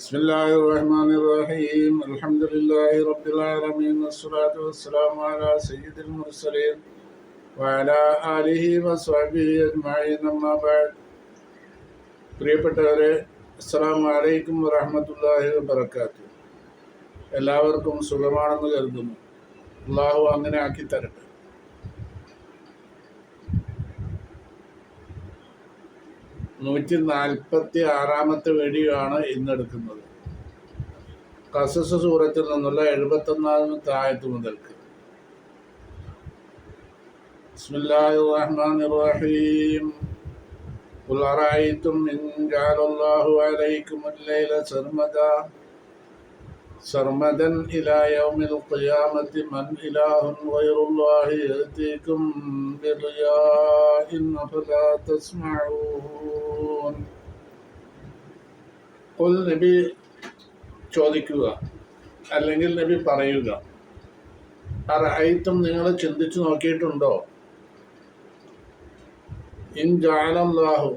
بسم الله الرحمن الرحيم الحمد لله رب العالمين والصلاة والسلام على سيد المرسلين وعلى آله وصحبه أجمعين أما بعد പ്രിയപ്പെട്ടവരെ അസ്സാം വലൈക്കും വറഹമത്തല്ലാഹി വബർക്കാത്തു എല്ലാവർക്കും സുഖമാണെന്ന് കരുതുന്നു അള്ളാഹു അങ്ങനെ ആക്കി തരട്ടെ നൂറ്റി നാൽപ്പത്തി ആറാമത്തെ വീഡിയോ ആണ് ഇന്നെടുക്കുന്നത് കസസ് സൂറത്തിൽ നിന്നുള്ള എഴുപത്തൊന്നാമത്തെ ആയത്ത് മുതൽക്ക് ബിസ്മില്ലാഹിർ റഹ്മാനിർ റഹീം قل أرأيتم إن جعل الله عليكم الليل سرمدا سرمدا إلى يوم القيامة من إله غير الله يأتيكم بضياء أفلا تسمعون قل നബി ചോദിക്കുക അല്ലെങ്കിൽ നബി പറയുക. അറൈത്തും നിങ്ങൾ ചിന്തിച്ചു നോക്കിയിട്ടുണ്ടോ? ഇൻ ജാലല്ലാഹു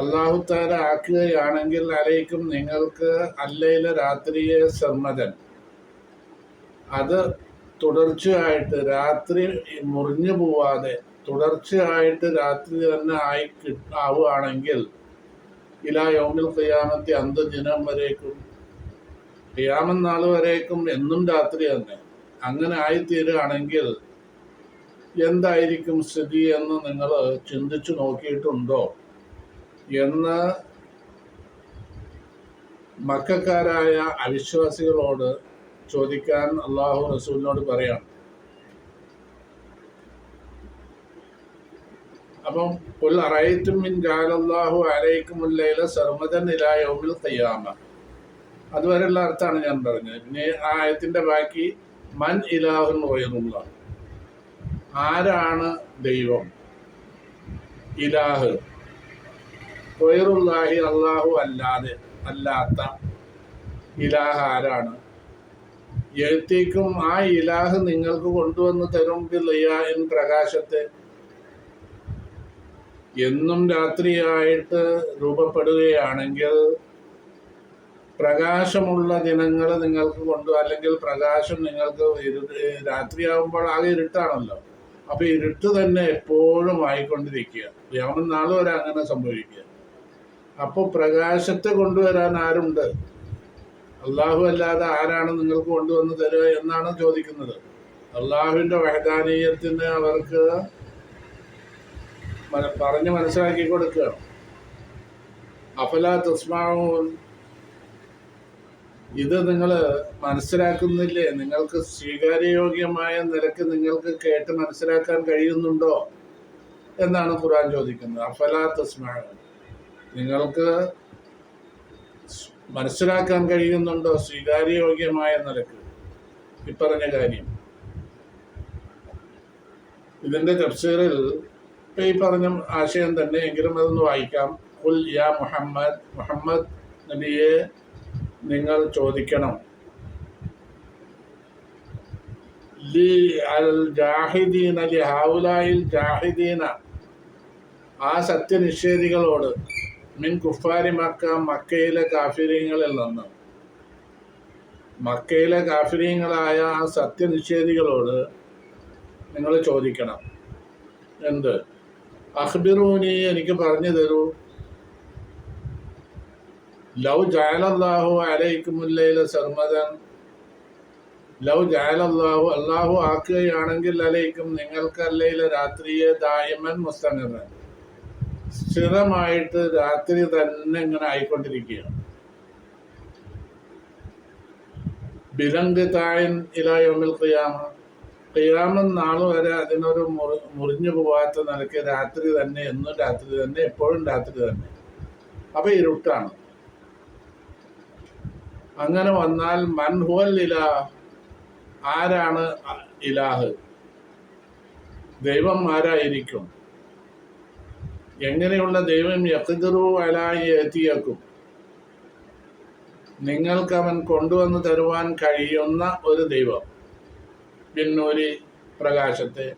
അള്ളാഹു താര ആക്കുകയാണെങ്കിൽ അലയിക്കും നിങ്ങൾക്ക് അല്ലയിലെ രാത്രിയെ സമ്മതൻ. അത് തുടർച്ചയായിട്ട് രാത്രി മുറിഞ്ഞു പോവാതെ തുടർച്ചയായിട്ട് രാത്രി തന്നെ ആയി കിട്ടാവുകയാണെങ്കിൽ ഇലാ യോമിൽ ഖിയാമത്തെ അന്ത ദിനം വരേക്കും. ഖിയാമം നാൾ വരേക്കും എന്നും രാത്രി തന്നെ. അങ്ങനെ ആയിത്തീരുകയാണെങ്കിൽ എന്തായിരിക്കും സ്ഥിതി എന്ന് നിങ്ങൾ ചിന്തിച്ചു നോക്കിയിട്ടുണ്ടോ? എന്ന് മക്കാരായ അവിശ്വാസികളോട് ചോദിക്കാൻ അള്ളാഹു റസൂലിനോട് പറയാം അപ്പം ഉൽ അറൈത്തും മിൻ ജാലല്ലാഹു അലൈക്കുമുല്ലൈല സർമദൻ ഇലാ യൗമിൽ ഖിയാമ. അതുവരെയുള്ള അർത്ഥമാണ് ഞാൻ പറഞ്ഞത്. പിന്നെ ആ ആയത്തിന്റെ ബാക്കി മൻ ഇലാഹുൻ ഉയർന്നുള്ള ആരാണ് ദൈവം? ഇലാഹ്. വയറുല്ലാഹി അള്ളാഹു അല്ലാതെ അല്ലാത്ത ഇലാഹ് ആരാണ്? എഴുത്തേക്കും ആ ഇലാഹ് നിങ്ങൾക്ക് കൊണ്ടുവന്ന് തരും ലിയാൻ പ്രകാശത്തെ എന്നും രാത്രിയായിട്ട് രൂപപ്പെടുകയാണെങ്കിൽ പ്രകാശമുള്ള ദിനങ്ങൾ നിങ്ങൾക്ക് കൊണ്ടു അല്ലെങ്കിൽ പ്രകാശം നിങ്ങൾക്ക് രാത്രിയാകുമ്പോൾ ആകെ ഇരുട്ടാണല്ലോ. അപ്പൊ ഇരുട്ട് തന്നെ എപ്പോഴും ആയിക്കൊണ്ടിരിക്കുക. യാമൻ നാളെ വരെ അങ്ങനെ സംഭവിക്കുക. അപ്പോൾ പ്രകാശത്തെ കൊണ്ടുവരാൻ ആരുണ്ട്? അള്ളാഹു അല്ലാതെ ആരാണ് നിങ്ങൾക്ക് കൊണ്ടുവന്ന് തരിക എന്നാണ് ചോദിക്കുന്നത്. അള്ളാഹുവിന്റെ വഹദാനീയത്തിന് അവർക്ക് പറഞ്ഞ് മനസ്സിലാക്കി കൊടുക്കുക അഫല തസ്മാവും ഇത് നിങ്ങൾ മനസ്സിലാക്കുന്നില്ലേ? നിങ്ങൾക്ക് സ്വീകാര്യയോഗ്യമായ നിലയ്ക്ക് നിങ്ങൾക്ക് കേട്ട് മനസ്സിലാക്കാൻ കഴിയുന്നുണ്ടോ? എന്നാണ് ഖുർആൻ ചോദിക്കുന്നത്. അഫല തസ്മാവും നിങ്ങൾക്ക് മനസ്സിലാക്കാൻ കഴിയുന്നുണ്ടോ? സ്വീകാര്യയോഗ്യമായ നിലയ്ക്ക്. ഇപ്പറഞ്ഞ കാര്യം. ഇതിന്റെ തഫ്സീറിൽ ഈ പറഞ്ഞ ആശയം തന്നെ എങ്കിലും അതൊന്ന് വായിക്കാം. കുൽ യാ മുഹമ്മദ് മുഹമ്മദ് നബിയെ നിങ്ങൾ ചോദിക്കണം. ലി അൽ ജാഹിദീന ലി ഹൗലായിൽ ജാഹിദീന ആ സത്യനിഷേധികളോട് മിൻ കുഫാരി മക്ക മക്കയിലെ കാഫിര്യങ്ങളിൽ നിന്ന്. മക്കയിലെ കാഫിര്യങ്ങളായ ആ സത്യനിഷേധികളോട് നിങ്ങൾ ചോദിക്കണം. എന്ത്? അഖ്ബിറൂനി എനിക്ക് പറഞ്ഞു തരൂ. ലൗ ജാലല്ലാഹു അലൈക്കുമുല്ലയിലെ സർമദൻ. ലൗ ജാലല്ലാഹു അള്ളാഹു ആക്കുകയാണെങ്കിൽ അലൈക്കും നിങ്ങൾക്ക് അല്ലയിലെ രാത്രിയെ ദായമൻ മുസ്തങ്ങൻ സ്ഥിരമായിട്ട് രാത്രി തന്നെ ഇങ്ങനെ ആയിക്കൊണ്ടിരിക്കുകയാണ്. ബിലങ്ക് തായൻ ഇലായോമിൽ ഖിയാമ. ഖിയാമം നാൾ വരെ അതിനൊരു മുറി മുറിഞ്ഞു പോവാത്ത നിലയ്ക്ക് രാത്രി തന്നെ എന്നും രാത്രി തന്നെ എപ്പോഴും രാത്രി തന്നെ. അപ്പൊ ഇരുട്ടാണ്. അങ്ങനെ വന്നാൽ മൻഹുവൽ ഇലാ ആരാണ് ഇലാഹ്? ദൈവം ആരായിരിക്കും? എങ്ങനെയുള്ള ദൈവം യഖ്ദിറു അലായി എത്തിയേക്കും നിങ്ങൾക്ക് അവൻ കൊണ്ടുവന്ന് തരുവാൻ കഴിയുന്ന ഒരു ദൈവം. പിന്നൂരി പ്രകാശത്തെ.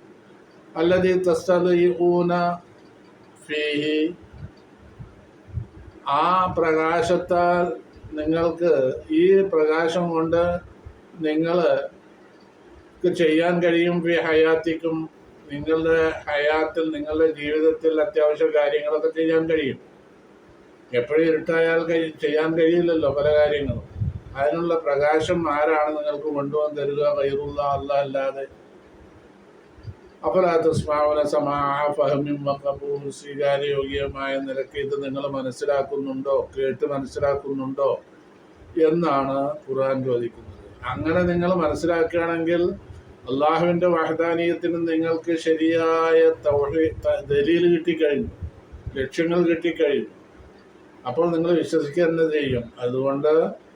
അല്ലതി തസ്തൂന ഫീഹി. ആ പ്രകാശത്താൽ നിങ്ങൾക്ക് ഈ പ്രകാശം കൊണ്ട് നിങ്ങൾ ചെയ്യാൻ കഴിയും. ഫി ഹയാത്തിക്കും നിങ്ങളുടെ ഹയാത്തിൽ നിങ്ങളുടെ ജീവിതത്തിൽ അത്യാവശ്യ കാര്യങ്ങളൊക്കെ ചെയ്യാൻ കഴിയും. എപ്പോഴും ഇരുട്ടായാൽ ചെയ്യാൻ കഴിയില്ലല്ലോ പല കാര്യങ്ങളും. അതിനുള്ള പ്രകാശം ആരാണ് നിങ്ങൾക്ക് കൊണ്ടുവന്ന് തരിക? വൈറുള്ള അല്ല അല്ലാതെ. അപരാധസ്മാവന സമാഹ ഫഹമ്യം വക്കബൂൽ സ്വീകാര്യയോഗ്യമായ നിലയ്ക്ക് ഇത് നിങ്ങൾ മനസ്സിലാക്കുന്നുണ്ടോ? കേട്ട് മനസ്സിലാക്കുന്നുണ്ടോ? എന്നാണ് ഖുർആൻ ചോദിക്കുന്നത്. അങ്ങനെ നിങ്ങൾ മനസ്സിലാക്കുകയാണെങ്കിൽ അള്ളാഹുവിന്റെ വഹദാനീയത്തിന് നിങ്ങൾക്ക് ശരിയായ ദലീൽ കിട്ടിക്കഴിഞ്ഞു. ലക്ഷ്യങ്ങൾ കിട്ടിക്കഴിഞ്ഞു. അപ്പോൾ നിങ്ങൾ വിശ്വസിക്കുക തന്നെ ചെയ്യും? അതുകൊണ്ട്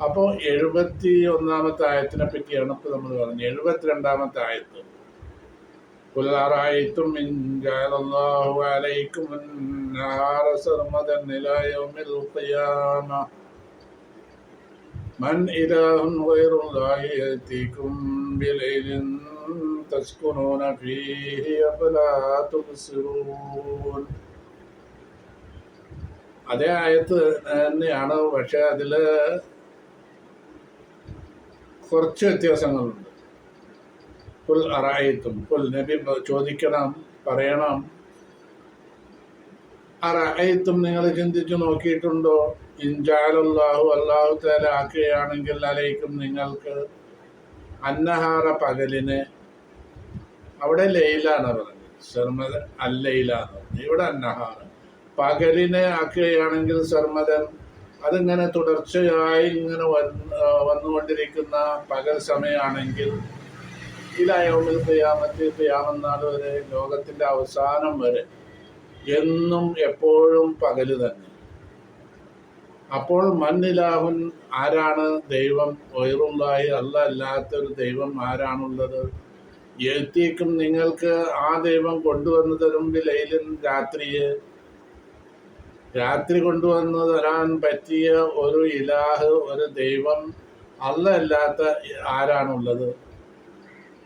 അപ്പോൾ എഴുപത്തി ഒന്നാമത്തെ ആയത്തിനെ പറ്റിയാണ് ഇപ്പോൾ നമ്മൾ പറഞ്ഞത് എഴുപത്തിരണ്ടാമത്തെ ആയത്ത് قل أرأيتم إن جعل الله عليكم النهار سرمدا إلى يوم القيامة من إله غير الله يأتيكم بليل تسكنون فيه أفلا تبصرون അതേ ആയത്ത് തന്നെയാണ് പക്ഷെ അതിൽ കുറച്ച് വ്യത്യാസങ്ങളുണ്ട്. കുൽ അറായിത്തും കുൽ നബി ചോദിക്കണം പറയണം. അറായിത്തും നിങ്ങൾ ചിന്തിച്ചു നോക്കിയിട്ടുണ്ടോ? ഇൻജാലല്ലാഹു അള്ളാഹു തേല ആക്കുകയാണെങ്കിൽ അലൈക്കും നിങ്ങൾക്ക് അന്നഹാറ പകലിന് അവിടെ ലൈലാണ് പറഞ്ഞത്. സർമദ അല്ലയിലാണ് ഇവിടെ അന്നഹാറ. പകലിനെ ആക്കുകയാണെങ്കിൽ സർമദൻ അതിങ്ങനെ തുടർച്ചയായി ഇങ്ങനെ വന്നുകൊണ്ടിരിക്കുന്ന പകൽ സമയമാണെങ്കിൽ ഇലായോമിൽ ക്രിയാമത്തിൽ തെയ്യാമെന്നാൽ വരെ ലോകത്തിന്റെ അവസാനം വരെ എന്നും എപ്പോഴും പകൽ തന്നെ. അപ്പോൾ മണ്ണിലാഹുൻ ആരാണ് ദൈവം? വൈറുള്ളായി അല്ല അല്ലാത്തൊരു ദൈവം ആരാണുള്ളത്? എത്തിക്കും നിങ്ങൾക്ക് ആ ദൈവം കൊണ്ടുവന്നു തരും ലൈലിൻ രാത്രിയെ. രാത്രി കൊണ്ടുവന്ന് തരാൻ പറ്റിയ ഒരു ഇലാഹ് ഒരു ദൈവം അല്ല അല്ലാത്ത ആരാണുള്ളത്?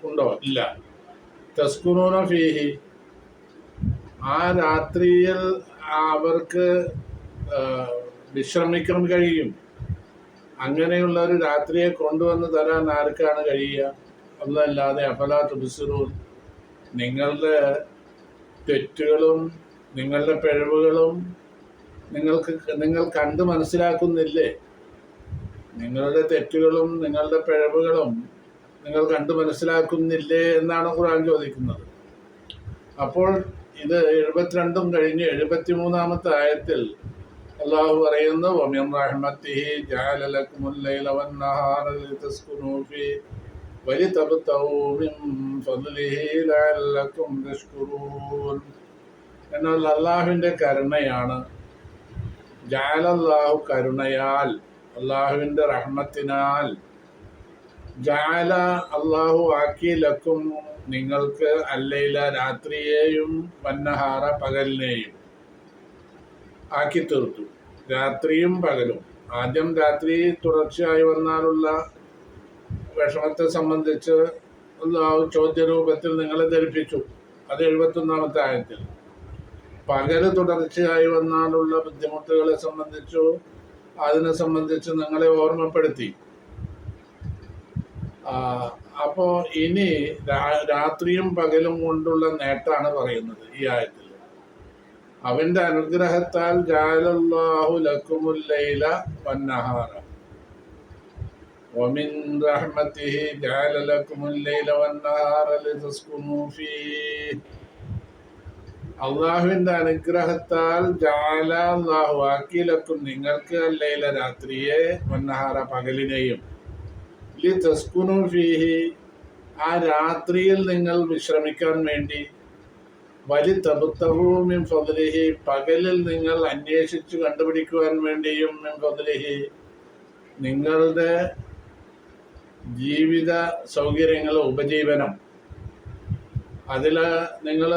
ഉണ്ടോ? ഇല്ല. തസ്കുനൂന ഫീഹി. ആ രാത്രിയിൽ അവർക്ക് വിശ്രമിക്കാൻ കഴിയും. അങ്ങനെയുള്ള ഒരു രാത്രിയെ കൊണ്ടുവന്ന് തരാൻ ആർക്കാണ് കഴിയുക? ഒന്നല്ലാതെ അഫലാ തുബിസുറൂൻ. നിങ്ങളുടെ തെറ്റുകളും നിങ്ങളുടെ പിഴവുകളും നിങ്ങൾക്ക് നിങ്ങൾ കണ്ട് മനസ്സിലാക്കുന്നില്ലേ? നിങ്ങളുടെ തെറ്റുകളും നിങ്ങളുടെ പിഴവുകളും നിങ്ങൾ കണ്ട് മനസ്സിലാക്കുന്നില്ലേ എന്നാണ് ഖുർആൻ ചോദിക്കുന്നത്. അപ്പോൾ ഇത് എഴുപത്തിരണ്ടും കഴിഞ്ഞ് എഴുപത്തി മൂന്നാമത്തെ ആയത്തിൽ അള്ളാഹു പറയുന്നു വമിൻ റഹ്മത്തിഹി ജഅല വലി മിൻ ഫദ്ലിഹി എന്നാൽ അള്ളാഹുവിന്റെ കരുണയാണ് ജാലല്ലാഹു കരുണയാൽ അള്ളാഹുവിന്റെ റഹ്മത്തിനാൽ. ജാല അള്ളാഹു ആക്കി ലക്കും നിങ്ങൾക്ക് അല്ലയില രാത്രിയെയും വന്നഹാറ പകലിനെയും ആക്കി തീർത്തു. രാത്രിയും പകലും. ആദ്യം രാത്രി തുടർച്ചയായി വന്നാലുള്ള വിഷമത്തെ സംബന്ധിച്ച് അള്ളാഹു ചോദ്യരൂപത്തിൽ നിങ്ങളെ ധരിപ്പിച്ചു. അത് എഴുപത്തൊന്നാമത്തെ ആയത്തിൽ. പകല് തുടർച്ചയായി വന്നാലുള്ള ബുദ്ധിമുട്ടുകളെ സംബന്ധിച്ചു അതിനെ സംബന്ധിച്ച് നിങ്ങളെ ഓർമ്മപ്പെടുത്തി ആ, അപ്പോ ഇനി രാ- രാത്രിയും പകലും കൊണ്ടുള്ള നേട്ടാണ് പറയുന്നത് ഈ ആയത്തിൽ അവന്റെ അനുഗ്രഹത്താൽ ജാലല്ലാഹു ലക്കുമുൽ ലൈല വന്നഹാറ ومن رحمته جعل لكم الليل والنهار لتسكنوا فيه അള്ളാഹുവിന്റെ അനുഗ്രഹത്താൽ ജാല അള്ളാഹു. ആക്കിലക്കും നിങ്ങൾക്ക് അല്ലയിലെ രാത്രിയെ വന്നഹാറ പകലിനെയും. ലി തസ്കുനു ഫീഹി. ആ രാത്രിയിൽ നിങ്ങൾ വിശ്രമിക്കാൻ വേണ്ടി. വലി തബുത്തഹൂമിൻ ഫضലിഹി പകലിൽ നിങ്ങൾ അന്വേഷിച്ച് കണ്ടുപിടിക്കുവാൻ വേണ്ടിയും മിൻ നിങ്ങളുടെ ജീവിത സൗകര്യങ്ങൾ ഉപജീവനം. അതിൽ നിങ്ങൾ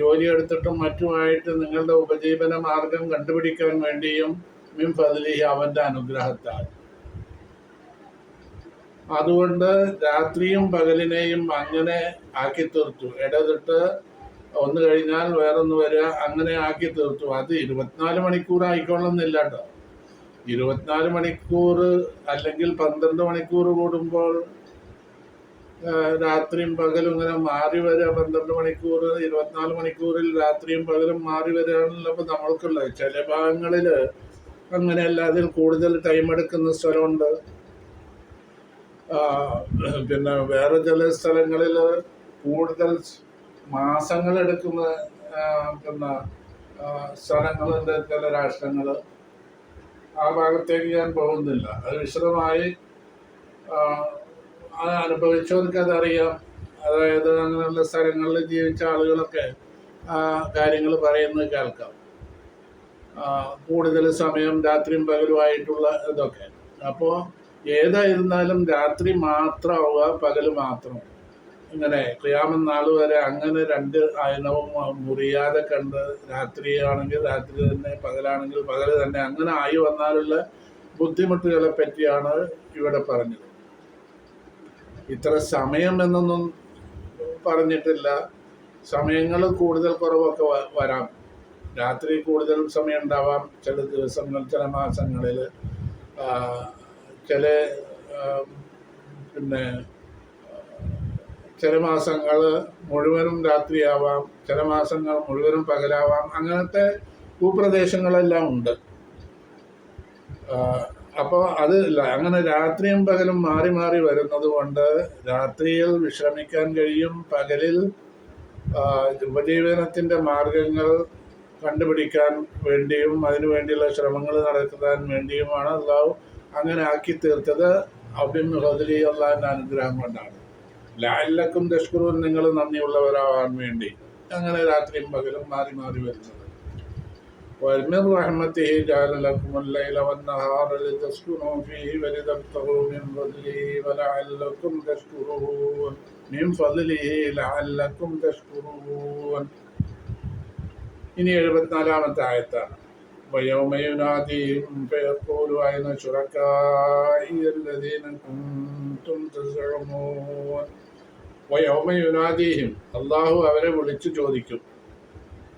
ജോലി എടുത്തിട്ടും മറ്റുമായിട്ട് നിങ്ങളുടെ ഉപജീവന മാർഗം കണ്ടുപിടിക്കാൻ വേണ്ടിയും മിം ഫതിലി അവന്റെ അനുഗ്രഹത്താൽ. അതുകൊണ്ട് രാത്രിയും പകലിനെയും അങ്ങനെ ആക്കി തീർത്തു. ഇടതിട്ട് ഒന്ന് കഴിഞ്ഞാൽ വേറൊന്ന് വരിക അങ്ങനെ ആക്കി തീർത്തു. അത് ഇരുപത്തിനാല് മണിക്കൂർ ആയിക്കൊള്ളുന്നില്ല കേട്ടോ. ഇരുപത്തിനാല് മണിക്കൂർ അല്ലെങ്കിൽ പന്ത്രണ്ട് മണിക്കൂർ കൂടുമ്പോൾ രാത്രിയും പകലും ഇങ്ങനെ മാറി വരിക പന്ത്രണ്ട് മണിക്കൂർ ഇരുപത്തിനാല് മണിക്കൂറിൽ രാത്രിയും പകലും മാറി വരികയാണല്ലോ നമ്മൾക്കുള്ളത് ചില ഭാഗങ്ങളിൽ അങ്ങനെയല്ല അതിൽ കൂടുതൽ ടൈം എടുക്കുന്ന സ്ഥലമുണ്ട്. പിന്നെ വേറെ ചില സ്ഥലങ്ങളിൽ കൂടുതൽ മാസങ്ങൾ എടുക്കുന്ന പിന്നെ സ്ഥലങ്ങളുണ്ട് ചില രാഷ്ട്രങ്ങൾ ആ ഭാഗത്തേക്ക് ഞാൻ പോകുന്നില്ല. അത് വിശദമായി അത് അനുഭവിച്ചവർക്ക് അതറിയാം. അതായത് അങ്ങനെയുള്ള സ്ഥലങ്ങളിൽ ജീവിച്ച ആളുകളൊക്കെ കാര്യങ്ങൾ പറയുന്നത് കേൾക്കാം. കൂടുതൽ സമയം രാത്രിയും പകലുമായിട്ടുള്ള ഇതൊക്കെ. അപ്പോൾ ഏതായിരുന്നാലും രാത്രി മാത്രമാവുക പകൽ മാത്രം. ഇങ്ങനെ ക്രിയാമൻ നാൾ വരെ അങ്ങനെ രണ്ട് അയനവും മുറിയാതെ കണ്ട് രാത്രിയാണെങ്കിൽ രാത്രി തന്നെ പകലാണെങ്കിൽ പകൽ തന്നെ അങ്ങനെ ആയി വന്നാലുള്ള ബുദ്ധിമുട്ടുകളെ പറ്റിയാണ് ഇവിടെ പറഞ്ഞത്. ഇത്ര സമയം എന്നൊന്നും പറഞ്ഞിട്ടില്ല. സമയങ്ങൾ കൂടുതൽ കുറവൊക്കെ വരാം. രാത്രി കൂടുതൽ സമയം ഉണ്ടാവാം ചില ദിവസങ്ങൾ ചില മാസങ്ങളിൽ. ചില പിന്നെ ചില മാസങ്ങൾ മുഴുവനും രാത്രിയാവാം. ചില മാസങ്ങൾ മുഴുവനും പകലാവാം. അങ്ങനത്തെ ഭൂപ്രദേശങ്ങളെല്ലാം ഉണ്ട്. അപ്പോൾ അത് അങ്ങനെ രാത്രിയും പകലും മാറി മാറി വരുന്നത് കൊണ്ട് രാത്രിയിൽ വിശ്രമിക്കാൻ കഴിയും. പകലിൽ ഉപജീവനത്തിന്റെ മാർഗങ്ങൾ കണ്ടുപിടിക്കാൻ വേണ്ടിയും അതിനു വേണ്ടിയുള്ള ശ്രമങ്ങൾ നടത്താൻ വേണ്ടിയുമാണ് അള്ളാഹു അങ്ങനെ ആക്കി തീർത്തത്. അബിൻ ഹദലി അള്ളാഹിന്റെ അനുഗ്രഹം കൊണ്ടാണ്. ലാലക്കും ദഷ്കുറും നിങ്ങൾ നന്ദിയുള്ളവരാവാൻ വേണ്ടി. അങ്ങനെ രാത്രിയും പകലും മാറി മാറി വരുന്നത്. ومن رحمته جعل لكم الليل والنهار لتسكنوا فيه ولتبتغوا من فضله ولعلكم تشكرون من فضله لعلكم تشكرون ഇനി എഴുപത്തിനാലാമത്തെ ആയത്താണ് ويوم يناديهم فيقول أين شركائي الذين كنتم تزعمون ويوم يناديهم അള്ളാഹു അവരെ വിളിച്ചു ചോദിക്കും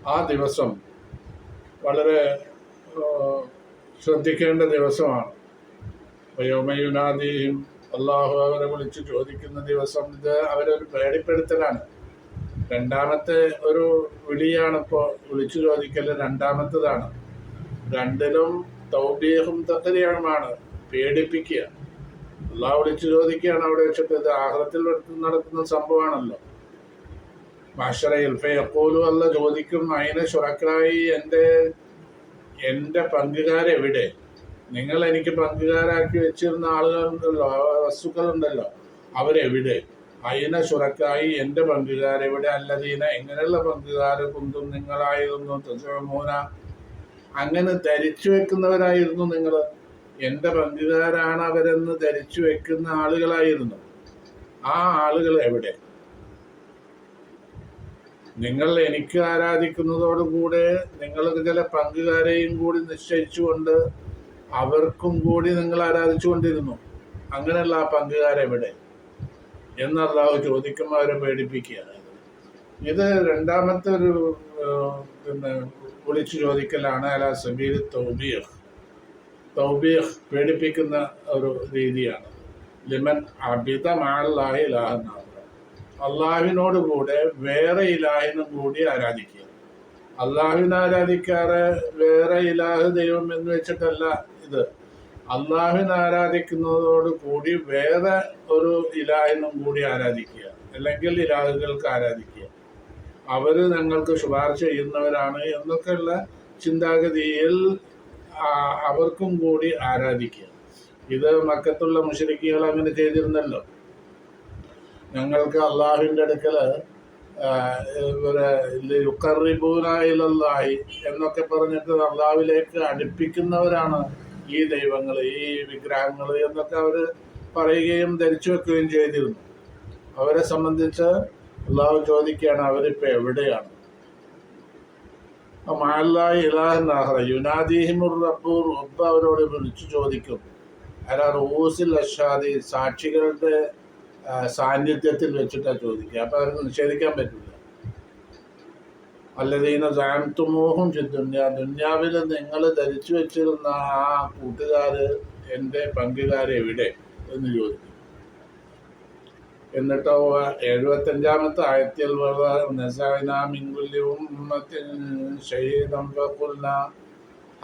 ആ ദിവസം വളരെ ശ്രദ്ധിക്കേണ്ട ദിവസമാണ്. വയോമയുനാദിയും അള്ളാഹു അവരെ വിളിച്ച് ചോദിക്കുന്ന ദിവസം ഇത് അവരൊരു പേടിപ്പെടുത്തലാണ്. രണ്ടാമത്തെ ഒരു വിളിയാണ് വിളിച്ചു ചോദിക്കൽ രണ്ടാമത്തതാണ്. രണ്ടിലും തൗബീഹും തക്കരിയുമാണ് പേടിപ്പിക്കുക. അള്ളാഹ് വിളിച്ചു ചോദിക്കുകയാണ് അവിടെ വെച്ചിട്ട് ഇത് ആഹ്ലത്തിൽ നടത്തുന്ന സംഭവമാണല്ലോ. മാഷറയിൽ. ഫയക്കോലു അല്ല ചോദിക്കും അതിനെ ശുറക്കായി എന്റെ എന്റെ പങ്കുകാരെവിടെ? നിങ്ങൾ എനിക്ക് പങ്കുകാരാക്കി വെച്ചിരുന്ന ആളുകളുണ്ടല്ലോ വസ്തുക്കളുണ്ടല്ലോ അവരെവിടെ? അയിന ശുറക്കായി എന്റെ പങ്കുകാരെവിടെ? അല്ലതീന എങ്ങനെയുള്ള പങ്കുകാർ കുന്തും നിങ്ങളായിരുന്നു മൂന അങ്ങനെ ധരിച്ചു വെക്കുന്നവരായിരുന്നു നിങ്ങൾ. എന്റെ പങ്കുകാരാണ് അവരെന്ന് ധരിച്ചു വെക്കുന്ന ആളുകളായിരുന്നു. ആ ആളുകൾ എവിടെ? നിങ്ങൾ എനിക്ക് ആരാധിക്കുന്നതോടുകൂടെ നിങ്ങൾ ചില പങ്കുകാരെയും കൂടി നിശ്ചയിച്ചുകൊണ്ട് അവർക്കും കൂടി നിങ്ങൾ ആരാധിച്ചുകൊണ്ടിരുന്നു. അങ്ങനെയുള്ള ആ പങ്കുകാരെവിടെ? എന്ന് അള്ളാഹു ചോദിക്കുമ്പോൾ അവരെ പേടിപ്പിക്കുകയാണ്. ഇത് രണ്ടാമത്തെ ഒരു പിന്നെ വിളിച്ചു ചോദിക്കലാണ് അല സബീൽ തൗബീഹ്. തൗബീഹ് പേടിപ്പിക്കുന്ന ഒരു രീതിയാണ്. ലിമൻ അബിത മാലാഹി ലാഹനാഥ അള്ളാഹുവിനോട് കൂടെ വേറെ ഇലാഹിനും കൂടി ആരാധിക്കുക. അള്ളാഹുവിനെ ആരാധിക്കാറ് വേറെ ഇലാഹ് ദൈവം എന്ന് വെച്ചിട്ടല്ല ഇത്. അള്ളാഹുവിനെ ആരാധിക്കുന്നതോട് കൂടി വേറെ ഒരു ഇലാഹിനും കൂടി ആരാധിക്കുക. അല്ലെങ്കിൽ ഇലാഹുകൾക്ക് ആരാധിക്കുക. അവർ ഞങ്ങൾക്ക് ശുപാർശ ചെയ്യുന്നവരാണ് എന്നൊക്കെയുള്ള ചിന്താഗതിയിൽ അവർക്കും കൂടി ആരാധിക്കുക. ഇത് മക്കത്തുള്ള മുഷരിക്കുകൾ അങ്ങനെ ചെയ്തിരുന്നല്ലോ. ഞങ്ങൾക്ക് അള്ളാഹുവിന്റെ അടുക്കൽ യുക്കറിബൂനായി എന്നൊക്കെ പറഞ്ഞിട്ട് അള്ളാഹുവിലേക്ക് അടുപ്പിക്കുന്നവരാണ് ഈ ദൈവങ്ങൾ ഈ വിഗ്രഹങ്ങൾ എന്നൊക്കെ അവർ പറയുകയും ധരിച്ചു വെക്കുകയും ചെയ്തിരുന്നു. അവരെ സംബന്ധിച്ച് അള്ളാഹു ചോദിക്കുകയാണ് അവരിപ്പോൾ എവിടെയാണ്? മാലായി ഇലാഹ് യുനാദിഹിമുർ റബ്ബൂർ റബ്ബ് അവരോട് വിളിച്ചു ചോദിക്കും. അല്ല റൂസിൽ അഷാദി സാക്ഷികളുടെ സാന്നിധ്യത്തിൽ വെച്ചിട്ടാണ് ചോദിക്കുക. അപ്പോൾ അവർക്ക് നിഷേധിക്കാൻ പറ്റില്ല അല്ലതീന സാൻതുമോഹം ചിന്തുന്യ ദുന്യാവിൽ നിങ്ങൾ ധരിച്ചു വെച്ചിരുന്ന ആ കൂട്ടുകാര് എന്റെ പങ്കുകാരെ എവിടെ? എന്ന് ചോദിക്കും. എന്നിട്ടോ എഴുപത്തഞ്ചാമത്തെ ആയത്തിൽ നസാനാമിങ്കുല്യവും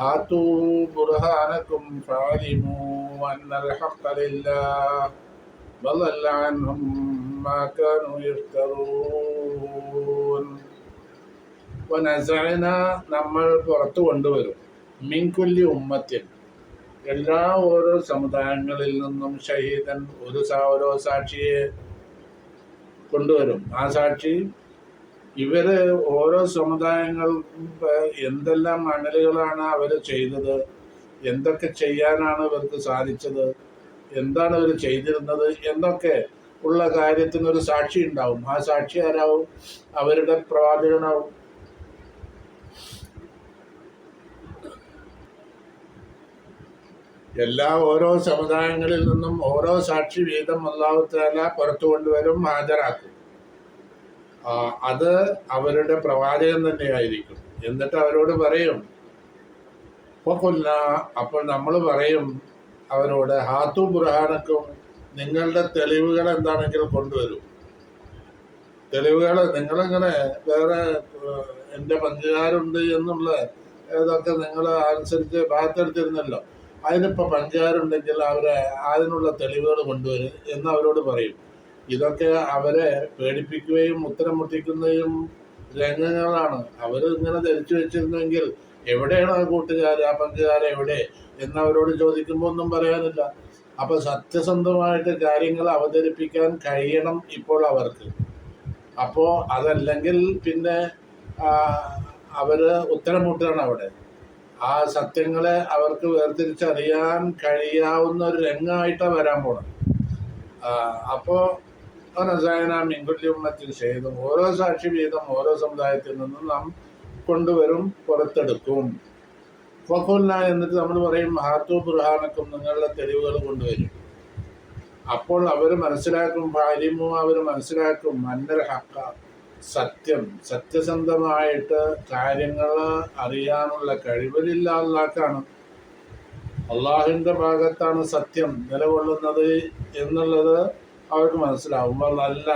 ഹാത്തൂ ബുർഹാനക്കും ഫാലിമു അന്നൽ ഹഖ ലില്ലാഹ് عنهم ما كانوا يفترون വനസഅന നമ്മൾ പുറത്തു കൊണ്ടുവരും. മിൻകുല്ലി ഉമ്മത്തിൽ എല്ലാ ഓരോ സമുദായങ്ങളിൽ നിന്നും ഷഹീദൻ ഒരു ഓരോ സാക്ഷിയെ കൊണ്ടുവരും. ആ സാക്ഷി ഇവർ ഓരോ സമുദായങ്ങൾ എന്തെല്ലാം മണലുകളാണ് അവർ ചെയ്തത്? എന്തൊക്കെ ചെയ്യാനാണ് ഇവർക്ക് സാധിച്ചത്? എന്താണ് ഇവർ ചെയ്തിരുന്നത് എന്നൊക്കെ ഉള്ള കാര്യത്തിന് ഒരു സാക്ഷി ഉണ്ടാവും. ആ സാക്ഷി ആരാവും? അവരുടെ പ്രവാചകനാവും. എല്ലാ ഓരോ സമുദായങ്ങളിൽ നിന്നും ഓരോ സാക്ഷി വീതം അള്ളാഹു താല പുറത്തു കൊണ്ടുവരും ഹാജരാക്കും. അത് അവരുടെ പ്രവാചകൻ തന്നെയായിരിക്കും. എന്നിട്ട് അവരോട് പറയും കൊല്ല അപ്പോൾ നമ്മൾ പറയും അവരോട് ഹാത്തു ബുർഹാനക്കും നിങ്ങളുടെ തെളിവുകൾ എന്താണെങ്കിലും കൊണ്ടുവരും. തെളിവുകൾ നിങ്ങളിങ്ങനെ വേറെ എന്റെ പങ്കുകാരുണ്ട് എന്നുള്ള ഇതൊക്കെ നിങ്ങൾ അനുസരിച്ച് ഭാഗത്തെടുത്തിരുന്നല്ലോ. അതിനിപ്പോൾ പങ്കുകാരുണ്ടെങ്കിൽ അവരെ അതിനുള്ള തെളിവുകൾ കൊണ്ടുവരും എന്ന് അവരോട് പറയും. ഇതൊക്കെ അവരെ പേടിപ്പിക്കുകയും ഉത്തരം മുട്ടിക്കുന്നതും രംഗങ്ങളാണ്. അവർ ഇങ്ങനെ ധരിച്ചു വെച്ചിരുന്നെങ്കിൽ എവിടെയാണ് ആ കൂട്ടുകാർ ആ പങ്കുകാർ എവിടെ? എന്ന് അവരോട് ചോദിക്കുമ്പോൾ ഒന്നും പറയാനില്ല. അപ്പൊ സത്യസന്ധമായിട്ട് കാര്യങ്ങൾ അവതരിപ്പിക്കാൻ കഴിയണം ഇപ്പോൾ അവർക്ക്. അപ്പോൾ അതല്ലെങ്കിൽ പിന്നെ അവർ ഉത്തരം അവിടെ. ആ സത്യങ്ങളെ അവർക്ക് വേർതിരിച്ചറിയാൻ കഴിയാവുന്ന ഒരു രംഗമായിട്ടാണ് വരാൻ പോണത്. അപ്പോൾ അപ്പോ മിങ്കുല്യമ്മത്തിൽ ചെയ്തും ഓരോ സാക്ഷി വീതം ഓരോ സമുദായത്തിൽ നിന്നും നാം കൊണ്ടുവരും പുറത്തെടുക്കും. ഫഖുല്ല എന്നിട്ട് നമ്മൾ പറയും ഹാത്തു ബുർഹാനക്കും നിങ്ങളുടെ തെളിവുകൾ കൊണ്ടുവരും. അപ്പോൾ അവർ മനസ്സിലാക്കും ഭാര്യമോ അവർ മനസ്സിലാക്കും മന്നർ ഹക്ക സത്യം. സത്യസന്ധമായിട്ട് കാര്യങ്ങൾ അറിയാനുള്ള കഴിവിലില്ല അള്ളാഹ്ക്കാണ് അള്ളാഹുവിന്റെ ഭാഗത്താണ് സത്യം നിലകൊള്ളുന്നത് എന്നുള്ളത് അവർക്ക് മനസ്സിലാവും. നല്ല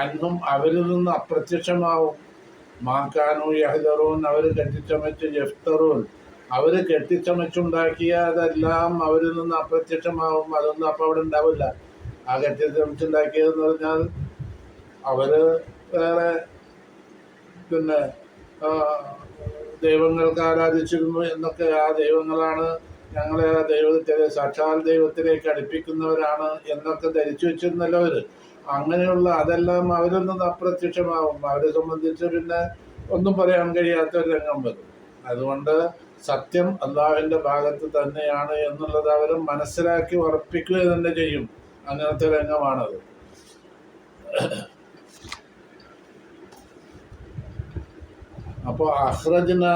അന്നും അവരിൽ നിന്ന് അപ്രത്യക്ഷമാവും. മാക്കാനു യഹ്ദറൂൻ അവർ കെട്ടിച്ചമച്ച് ജഫ്തറൂൻ. അവർ കെട്ടിച്ചമച്ചുണ്ടാക്കിയതെല്ലാം അവരിൽ നിന്ന് അപ്രത്യക്ഷമാവും അതൊന്നും അപ്പം അവിടെ ഉണ്ടാവില്ല. ആ കെട്ടിച്ചമച്ചുണ്ടാക്കിയതെന്ന് പറഞ്ഞാൽ അവർ വേറെ പിന്നെ ദൈവങ്ങൾക്ക് ആരാധിച്ചിരുന്നു എന്നൊക്കെ ആ ദൈവങ്ങളാണ് ഞങ്ങളെ ആ ദൈവത്തിലെ സാക്ഷാൽ ദൈവത്തിലേക്ക് അടുപ്പിക്കുന്നവരാണ് എന്നൊക്കെ ധരിച്ചു വെച്ചിരുന്നല്ലോ അവർ. അങ്ങനെയുള്ള അതെല്ലാം അവരൊന്നും അപ്രത്യക്ഷമാവും. അവരെ സംബന്ധിച്ച് പിന്നെ ഒന്നും പറയാൻ കഴിയാത്ത ഒരു രംഗം വരും. അതുകൊണ്ട് സത്യം അള്ളാഹുവിന്റെ ഭാഗത്ത് തന്നെയാണ് എന്നുള്ളത് അവർ മനസ്സിലാക്കി ഉറപ്പിക്കുക തന്നെ ചെയ്യും. അങ്ങനത്തെ രംഗമാണത്. അപ്പോൾ അഹ്റജ്ന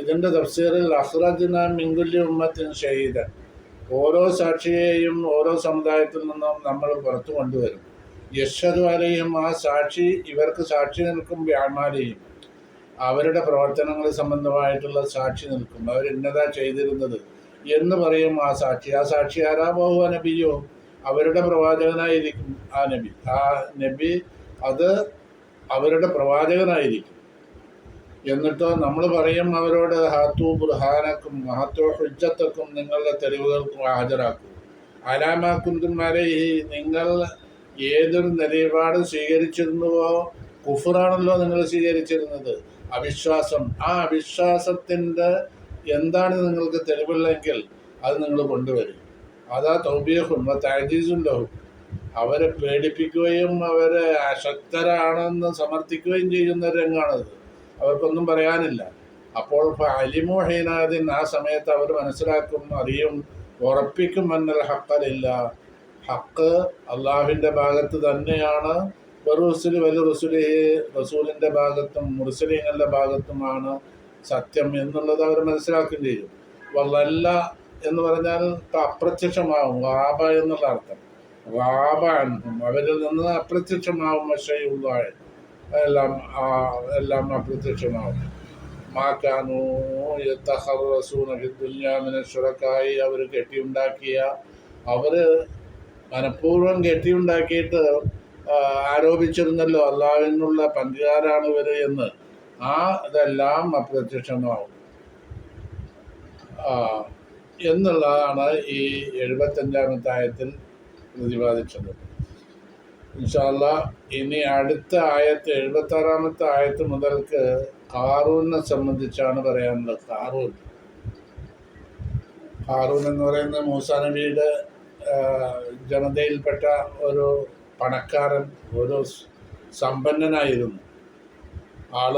ഇതിന്റെ തഫ്സീറിൽ അഹ്റജ്ന മിങ്കുല്യ ഉമ്മത്തിൻ ഷഹീദൻ. ഓരോ സാക്ഷിയെയും ഓരോ സമുദായത്തിൽ നിന്നും നമ്മൾ പുറത്തു കൊണ്ടുവരും. യശദ് ആ സാക്ഷി ഇവർക്ക് സാക്ഷി നിൽക്കും വ്യാമാരെയും. അവരുടെ പ്രവർത്തനങ്ങൾ സംബന്ധമായിട്ടുള്ള സാക്ഷി നിൽക്കും. അവർ ഇന്നതാ ചെയ്തിരുന്നത് എന്ന് പറയും ആ സാക്ഷി. ആ സാക്ഷി ആരാ? ബഹു നബിയോ. അവരുടെ പ്രവാചകനായിരിക്കും ആ നബി. ആ നബി അത് അവരുടെ പ്രവാചകനായിരിക്കും. എന്നിട്ടോ നമ്മൾ പറയും അവരോട് ഹാത്തു ബുർഹാനക്കും മഹത്വ ഹുജ്ജത്തക്കും നിങ്ങളുടെ തെളിവുകൾക്കും ഹാജരാക്കും. അലാമാക്കുന്തുമാരെ ഈ നിങ്ങൾ ഏതൊരു നിലപാട് സ്വീകരിച്ചിരുന്നുവോ കുഫറാണല്ലോ നിങ്ങൾ സ്വീകരിച്ചിരുന്നത്. അവിശ്വാസം ആ അവിശ്വാസത്തിന്റെ എന്താണ് നിങ്ങൾക്ക് തെളിവുള്ളെങ്കിൽ അത് നിങ്ങൾ കൊണ്ടുവരും. അതാ തൗബീഹും ലഹും. അവരെ പേടിപ്പിക്കുകയും അവരെ അശക്തരാണെന്ന് സമർത്ഥിക്കുകയും ചെയ്യുന്ന രംഗമാണത് അവർക്കൊന്നും പറയാനില്ല. അപ്പോൾ അലിമു ഹീനാദിൻ ആ സമയത്ത് അവർ മനസ്സിലാക്കും അറിയും ഉറപ്പിക്കും എന്നൽ ഹക്കലില്ല ഹക്ക് അള്ളാഹുവിന്റെ ഭാഗത്ത് തന്നെയാണ്. വെറുസുലി വലു റസുലി റസൂലിന്റെ ഭാഗത്തും മുർസലീങ്ങളുടെ ഭാഗത്തുമാണ് സത്യം എന്നുള്ളത് അവർ മനസ്സിലാക്കുകയും ചെയ്യും. വല്ല എന്ന് പറഞ്ഞാൽ അപ്രത്യക്ഷമാവും വാബ എന്നുള്ള അർത്ഥം. വാബ അൻഹും അവരിൽ നിന്ന് അപ്രത്യക്ഷമാവും വശയുള്ളായ എല്ലാം എല്ലാം അപ്രത്യക്ഷമാവും മാക്കാനു യത്തഹറസൂനഹിദ്ദുല്യാമിനെ അവർ കെട്ടിയുണ്ടാക്കിയ അവർ മനഃപൂർവം കെട്ടിയുണ്ടാക്കിയിട്ട് ആരോപിച്ചിരുന്നല്ലോ അള്ളാഹിനുള്ള പങ്കുകാരാണ് ഇവർ എന്ന്. ആ ഇതെല്ലാം അപ്രത്യക്ഷമാവും എന്നുള്ളതാണ് ഈ എഴുപത്തഞ്ചാമത്തെ ആയത്തിൽ പ്രതിപാദിച്ചത്. ഇൻഷാല്ല ഇനി അടുത്ത ആയത്ത് എഴുപത്തി ആറാമത്തെ ആയത്ത് മുതൽക്ക് കാറൂനെ സംബന്ധിച്ചാണ് പറയാനുള്ളത്. കാറൂൻ കാറൂൻ എന്ന് പറയുന്ന മൂസാ നബിയുടെ ജനതയിൽപ്പെട്ട ഒരു പണക്കാരൻ ഒരു സമ്പന്നനായിരുന്നു. ആൾ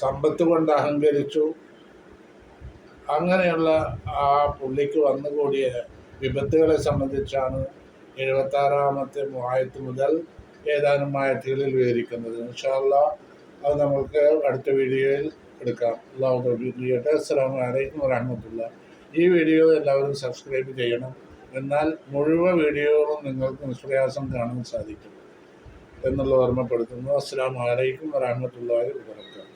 സമ്പത്ത് കൊണ്ട് അഹങ്കരിച്ചു. അങ്ങനെയുള്ള ആ പുള്ളിക്ക് വന്നുകൂടിയ വിപത്തുകളെ സംബന്ധിച്ചാണ് എഴുപത്താറാമത്തെ ആയത്ത് മുതൽ ഏതാനും ആയത്തുകളിൽ വിവരിക്കുന്നത്. ഇൻഷാല്ല അത് നമുക്ക് അടുത്ത വീഡിയോയിൽ എടുക്കാം. അള്ളാഹു അസ്സലാമു അലൈക്കും വറഹ്മത്തുള്ള ഈ വീഡിയോ എല്ലാവരും സബ്സ്ക്രൈബ് ചെയ്യണം. എന്നാൽ മുഴുവൻ വീഡിയോകളും നിങ്ങൾക്ക് നിഷ്പ്രയാസം കാണാൻ സാധിക്കും. എന്നുള്ള ഓർമ്മപ്പെടുത്തുന്നു. അസ്സാം വലൈക്കും വറഹ്മത്തുള്ളാഹി വബറകാതുഹു.